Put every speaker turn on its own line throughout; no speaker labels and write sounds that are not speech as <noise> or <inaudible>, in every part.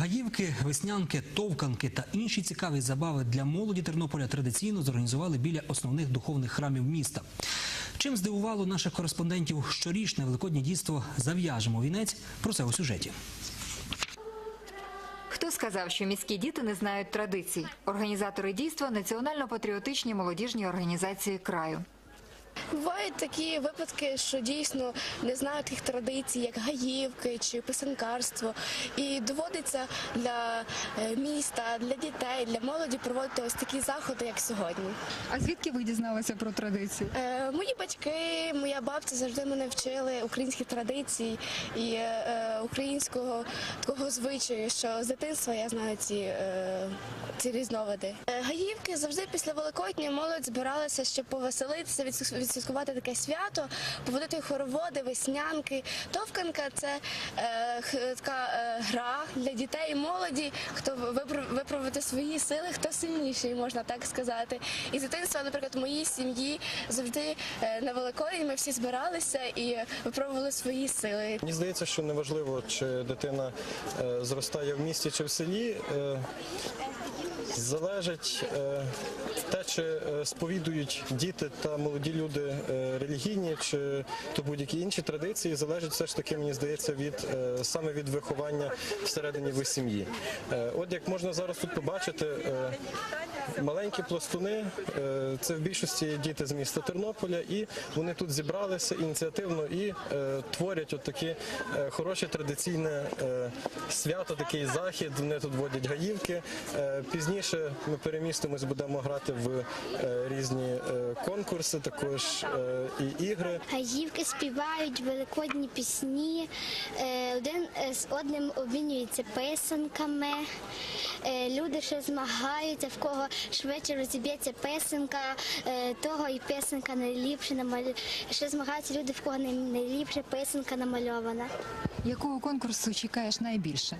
Гаївки, веснянки, товканки та інші цікаві забави для молоді Тернополя традиційно зорганізували біля основних духовних храмів міста. Чим здивувало наших кореспондентів щорічне великоднє дійство зав'яжемо вінець. Про це у сюжеті.
Хто сказав, що міські діти не знають традицій? Організатори дійства національно-патріотичні молодіжні організації краю.
Бувають такі випадки, що дійсно не знають їх традицій, як гаївки чи писанкарство. І доводиться для е, міста, для дітей, для молоді проводити ось такі заходи, як сьогодні.
А звідки ви дізналися про традицію?
Е, Мої батьки, моя бабця завжди мене вчили українських традицій і е, українського такого звичаю, що з дитинства я знаю ці, е, ці різновиди. Е, Гаївки завжди після Великодня молодь збиралася, щоб повеселитися, відсвя- відсвяткувати таке свято, поводити хороводи, веснянки. Товканка це е, така е, гра для дітей і молоді, хто випробувати свої сили, хто сильніший, можна так сказати. І з дитинства, наприклад, моїй сім'ї завжди е, на Великодень ми всі збиралися і випробували свої сили.
Мені здається, що неважливо, чи дитина е, зростає в місті чи в селі. е, Залежить е, те, чи е, сповідують діти та молоді люди е, релігійні чи то будь-які інші традиції, залежить все ж таки, мені здається, від саме від виховання всередині в сім'ї. От як можна зараз тут побачити, маленькі пластуни е, це в більшості діти з міста Тернополя, і вони тут зібралися ініціативно і е, творять от такі е, хороше традиційне свято, такий захід. Вони тут водять гаївки. Пізніше ми перемістимось, будемо грати в різні конкурси, також і ігри.
Гаївки співають великодні пісні, один з одним обмінюються писанками. Люди ще змагаються, в кого швидше розіб'ється писанка, е, того і писанка найліпше намалює. Ще змагаються люди, в кого найліпше писанка намальована.
Якого конкурсу чекаєш найбільше?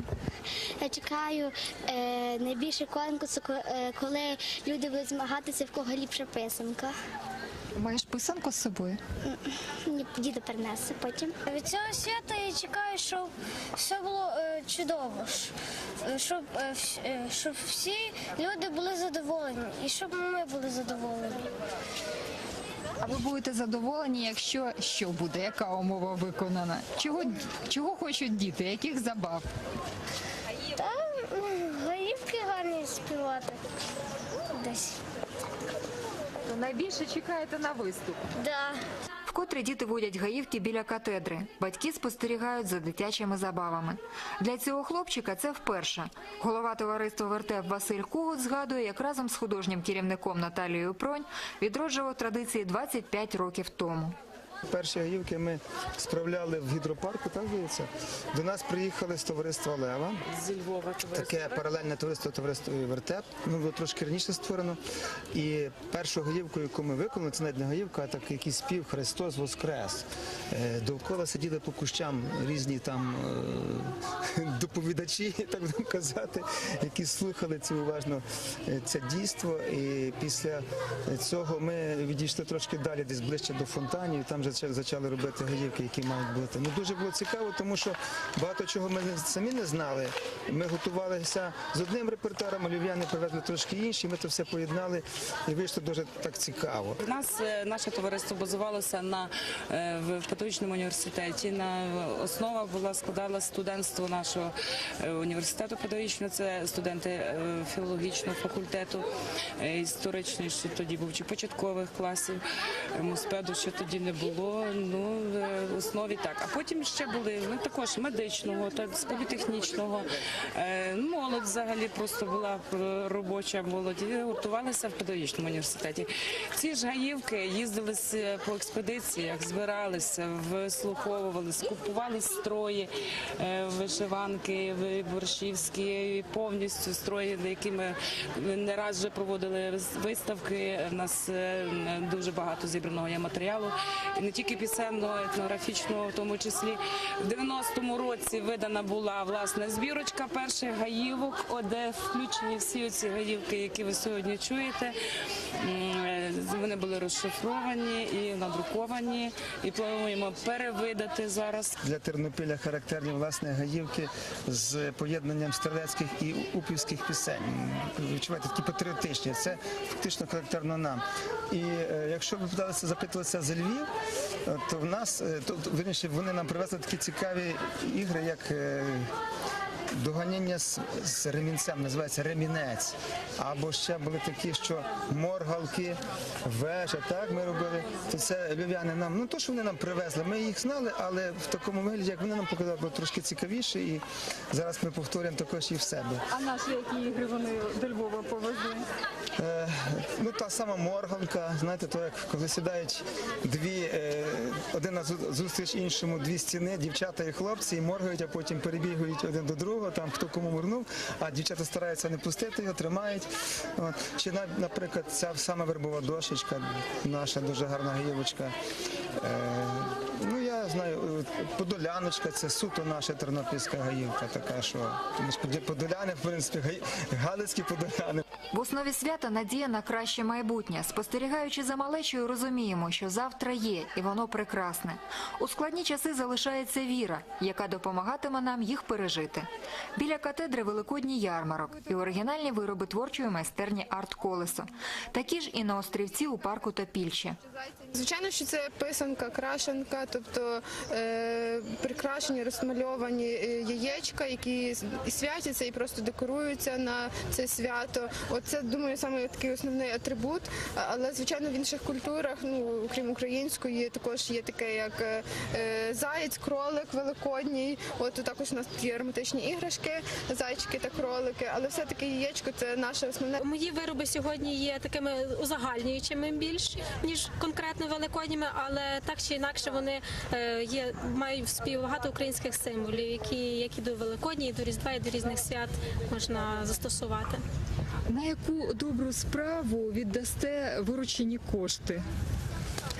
Я чекаю е, найбільше конкурсу, е, коли люди будуть змагатися, в кого ліпша писанка.
Маєш писанку з собою?
Мені діду принесе потім.
Від цього свята я чекаю, щоб все було е, чудово, е, щоб, е, е, щоб всі люди були задоволені і щоб ми були задоволені.
А ви будете задоволені, якщо що буде, яка умова виконана? Чого, чого хочуть діти? Яких забав?
Та гаївки гарні співати десь.
Найбільше чекаєте на виступ.
Да.
Вкотре діти водять гаївки біля катедри. Батьки спостерігають за дитячими забавами. Для цього хлопчика це вперше. Голова товариства Вертеп Василь Кугут згадує, як разом з художнім керівником Наталією Пронь відроджував традиції 25 років тому.
Перші гаївки ми справляли в гідропарку, так здається. До нас приїхали з товариства Лева.
зі Львова
Таке паралельне товариство товариство Вертеп. Ну, було трошки раніше створено. І першу гаївку, яку ми виконали, це навіть не гаївка, а так якийсь спів Христос Воскрес. Е, Довкола сиділи по кущам різні там е, <laughs> доповідачі, так будемо казати, які слухали це уважно е, це дійство. І після цього ми відійшли трошки далі, десь ближче до фонтанів. Там зачали- почали робити гаївки, які мають бути. Ну дуже було цікаво, тому що багато чого ми самі не знали. Ми готувалися з одним репертуаром, а львів'яни привезли трошки інші. Ми це все поєднали і вийшло дуже так цікаво.
У нас е, наше товариство базувалося на е, в педагогічному університеті. На основа була складала студентство нашого е, університету педагогічного. Це студенти філологічного факультету, історичний, що тоді був чи початкових класів, е, муспеду, що тоді не було. Ну е, в основі так. А потім ще були ну, також медичного та з політехнічного. Е, Молодь взагалі просто була е, робоча молодь. Гуртувалися в педагогічному університеті. Ці ж гаївки їздили с- по експедиціях, збиралися, вислуховували, скупували строї, е, вишиванки, ви- борщівські, повністю строї, які ми не раз вже проводили виставки. У нас е, дуже багато зібраного є матеріалу, не тільки пісенного, етнографічного, в тому числі в 90-му році видана була власне збірочка перших гаївок, де включені всі ці гаївки, які ви сьогодні чуєте. Е, Вони були розшифровані і надруковані, і плануємо перевидати зараз.
Для Тернопіля характерні власне гаївки з поєднанням стрілецьких і упівських пісень. Відчуваєте, такі патріотичні. Це фактично характерно нам. І е, якщо ви питалися, запитувалися за Львів, то в нас е, то, то, вони нам привезли такі цікаві ігри, як. Доганяння з, з ремінцем називається ремінець. Або ще були такі, що моргалки, вежа, так ми робили. То це львів'яни нам, ну то, що вони нам привезли, ми їх знали, але в такому вигляді, як вони нам показали, було трошки цікавіше. І зараз ми повторюємо також і в себе.
А наші які ігри вони до Львова повезли?
Е, ну та сама морганка, знаєте, то як коли сідають дві, е, один на зустріч іншому, дві стіни, дівчата і хлопці, і моргають, а потім перебігають один до другого, там хто кому вернув, а дівчата стараються не пустити його, тримають. От. Чи наприклад, ця сама вербова дошечка, наша дуже гарна гілочка. Е, знаю, подоляночка, це суто наша тернопільська гаївка, така що тому що подоляни, в принципі, галицькі подоляни.
В основі свята надія на краще майбутнє. Спостерігаючи за малечою, розуміємо, що завтра є, і воно прекрасне. У складні часи залишається віра, яка допомагатиме нам їх пережити. Біля катедри великодній ярмарок і оригінальні вироби творчої майстерні арт-колесо. Такі ж і на острівці у парку Топільче.
Звичайно, що це писанка, крашенка, тобто е, прикрашені, розмальовані е, яєчка, які святяться і просто декоруються на це свято. Оце, думаю, саме такий основний атрибут. Але, звичайно, в інших культурах, ну окрім української, також є таке, як е, е, заєць, кролик великодній. От також у нас є ароматичні іграшки, зайчики та кролики. Але все-таки яєчко це наше основне.
Мої вироби сьогодні є такими узагальнюючими більш ніж конкретно великодніми, але так чи інакше вони е, є мають багато українських символів, які як і до Великодні, і до Різдва, і до різних свят можна застосувати.
На яку добру справу віддасте виручені кошти?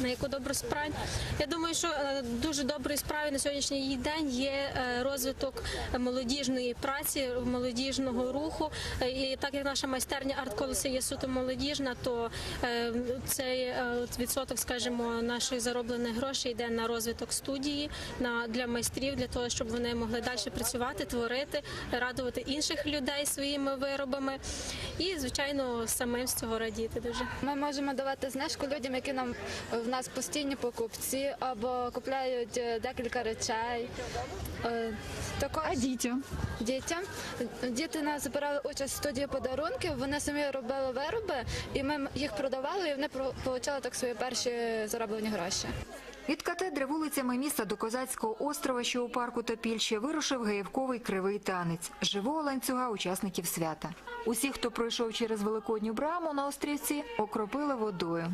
На яку добру справу. Я думаю, що е, дуже доброю справою на сьогоднішній день є е, розвиток молодіжної праці, молодіжного руху. І так як наша майстерня арт-колеса є суто молодіжна, то е, цей відсоток, скажімо, наших зароблених грошей йде на розвиток студії, на для майстрів, для того, щоб вони могли далі працювати, творити, радувати інших людей своїми виробами і, звичайно, самим з цього радіти дуже.
Ми можемо давати знижку людям, які нам в нас постійні покупці або купляють е, декілька речей. Е, Також
А дітям?
дітям діти нас збирали участь в студії подарунків. Вони самі робили вироби, і ми їх продавали, і вони отримали так свої перші зароблені гроші.
Від катедри вулицями міста до Козацького острова, що у парку Топільще, вирушив гаївковий кривий танець живого ланцюга учасників свята. Усі, хто пройшов через великодню браму на острівці, окропили водою.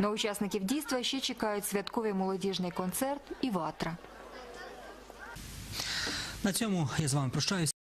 На учасників дійства ще чекають святковий молодіжний концерт і ватра.
На цьому я з вами прощаюся.